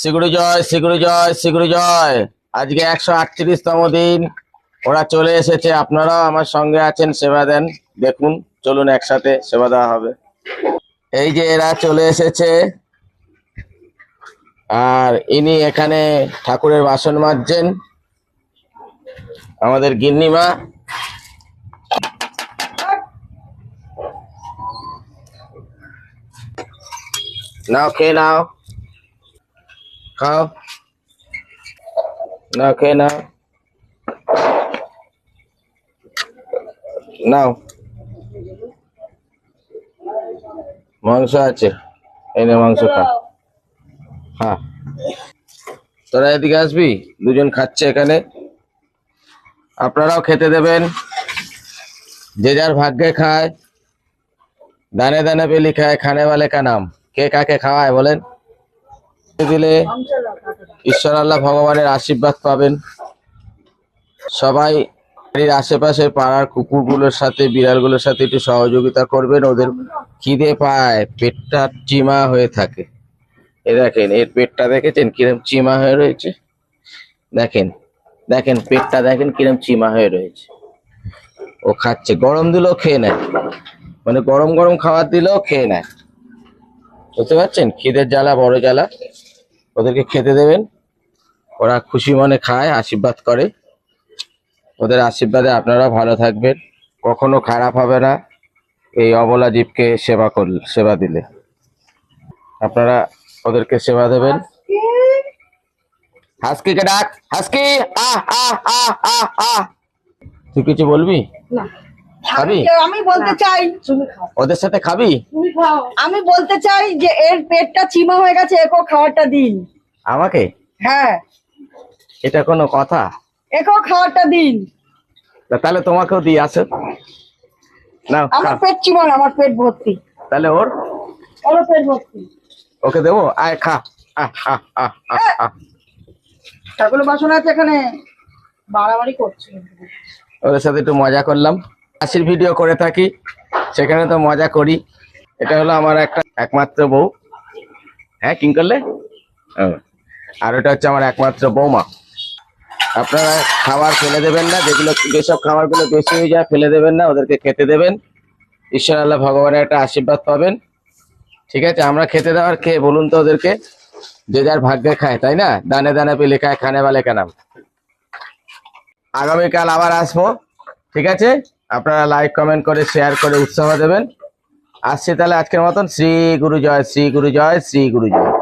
শ্রীগুরু জয় শ্রীগুরু জয় শ্রীগুরু জয়। আজকে একশো আটত্রিশতম দিন। ওরা চলে এসেছে। আপনারাও আমার সঙ্গে আছেন। সেবা দেন। দেখুন, চলুন একসাথে সেবা দেওয়া হবে। এই যে এরা চলে এসেছে। আর ইনি এখানে ঠাকুরের বাসন মাজছেন আমাদের গিন্নিমা। নাও, খেয়ে নাও। খাও না খেয়ে নাও নাও মাংস আছে। এনে মাংস খা। হ্যাঁ তোরা এদিকে আসবি? দুজন খাচ্ছে এখানে। আপনারাও খেতে দেবেন। যে যার ভাগ্যে খায়। দানে দানে পেলি খায়, খানে বালে কা নাম কে কাকে খাওয়ায় বলেন? দিলে ঈশ্বর আল্লাহ ভগবানের আশীর্বাদ পাবেন। সবাই বাড়ির আশেপাশে পাড়ার কুকুরগুলোর সাথে, বিড়ালগুলোর সাথে একটু সহযোগিতা করবেন। ওদের খিদে পায়, পেটটা চিমা হয়ে থাকে। এ দেখেন, এর পেটটা দেখেছেন কিরম চিমা হয়ে রয়েছে? দেখেন দেখেন, পেটটা দেখেন কিরম চিমা হয়ে রয়েছে। ও খাচ্ছে, গরম দিলেও খেয়ে নেয়। মানে গরম গরম খাবার দিলেও খেয়ে নেয়। বুঝতে পারছেন? খিদের জ্বালা, বড় জ্বালা। ওদেরকে খেতে দেবেন। ওরা খুশি মনে খায়, আশীর্বাদ করে। ওদের আশীর্বাদে আপনারা ভালো থাকবেন। কখনো খারাপ হবে না। এই অবলা জীবকে সেবা করলে, সেবা দিলে। আপনারা ওদেরকে সেবা দেবেন। হাসকিকে ডাক? হাসকি? আহ আহ আহ আহ। তুই কিছু বলবি? না। খাবি? আমি বলতে চাই। তুমি খাও। ওদের সাথে খাবি? তুমি খাও। আমি বলতে চাই যে এর পেটটা চিমা হয়ে গেছে একেও খাবারটা দিন। আমাকে? হ্যাঁ। এটা কোনো কথা? একেও খাবারটা দিন। তাহলে তোমাকেও দিয়ে আসো। না আমার পেট চিমা না, আমার পেট ভর্তি। তাহলে ওর? পেট ভর্তি। ওকে দেবো? আয় খা। আহ, আহ, আহ, আহ, আহ। ঠাকুরের বাসন আছে এখানে। বাড়াবাড়ি করছে। ওদের সাথে একটু মজা করলাম। হাসির ভিডিও করে থাকি, সেখানে তো মজা করি। এটা হলো আমার একটা একমাত্র বউ। হ্যাঁ কিং করলে। আর ওটা হচ্ছে আমার একমাত্র বৌমা। আপনারা খাবার ফেলে দেবেন না, যেগুলো যেসব খাবারগুলো বেশি হয়ে যায় ফেলে দেবেন না, ওদেরকে খেতে দেবেন। ঈশ্বর আল্লাহ ভগবানের একটা আশীর্বাদ পাবেন। ঠিক আছে, আমরা খেতে দেওয়ার খেয়ে বলুন তো ওদেরকে? যে যার ভাগ্যে খায়, তাই না? দানে দানে পেলে খায় খানে বালে কানাম। আগামীকাল আবার আসব, ঠিক আছে? আপনারা লাইক কমেন্ট করে শেয়ার করে, উৎসাহ দেবেন। আসছি তাহলে আজকের মতন। শ্রী গুরু জয়, শ্রী গুরু জয়, শ্রী গুরু জয়।